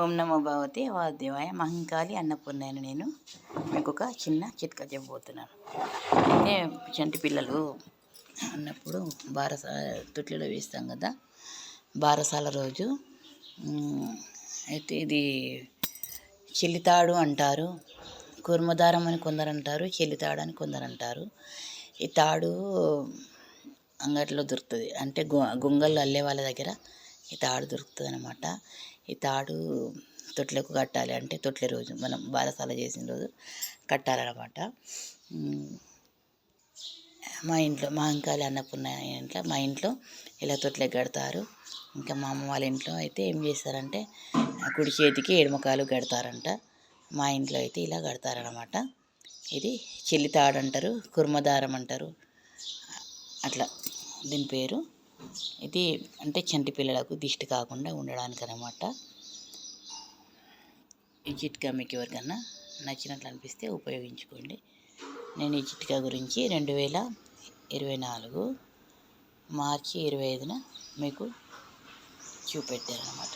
ఓం నమో భగవతి వాదేవాయ మహంకాళి అన్నపూర్ణైన నేను. మీకు ఒక చిన్న చిట్కా చెప్పబోతున్నాను. అయితే చంటి పిల్లలు అన్నప్పుడు బారస తొట్లలో వేస్తాం కదా బారసాల రోజు. అయితే ఇది చెల్లితాడు అంటారు. కుర్మదారం అని కొందరు అంటారు చెల్లితాడు అని కొందరు అంటారు ఈ తాడు అంగట్లో దొరుకుతుంది. అంటే గు గుంగళ్ళు అల్లే వాళ్ళ దగ్గర ఈ తాడు దొరుకుతుంది అనమాట ఈ తాడు తొట్లకు కట్టాలి అంటే తొట్ల రోజు మనం బారసాల చేసిన రోజు కట్టాలన్నమాట. మా ఇంట్లో మా అంకాలి అన్నపూర్ణ ఇంట్లో మా ఇంట్లో ఇలా తొట్లకి కడతారు. ఇంకా మా అమ్మ వాళ్ళ ఇంట్లో అయితే ఏం చేస్తారంటే ఆ కుడి చేతికి ఎడమకాలు కడతారంట. మా ఇంట్లో అయితే ఇలా కడతారనమాట ఇది చెల్లితాడు అంటారు కుర్మదారం అంటారు. అట్లా దీని పేరు. ఇది అంటే చంటి పిల్లలకు దిష్టి కాకుండా ఉండడానికి అనమాట ఈ చిట్కా మీకు ఎవరికన్నా నచ్చినట్లు అనిపిస్తే ఉపయోగించుకోండి. నేను ఈ చిట్కా గురించి రెండు వేల ఇరవై నాలుగు మార్చి ఇరవై ఐదున మీకు చూపెట్టారనమాట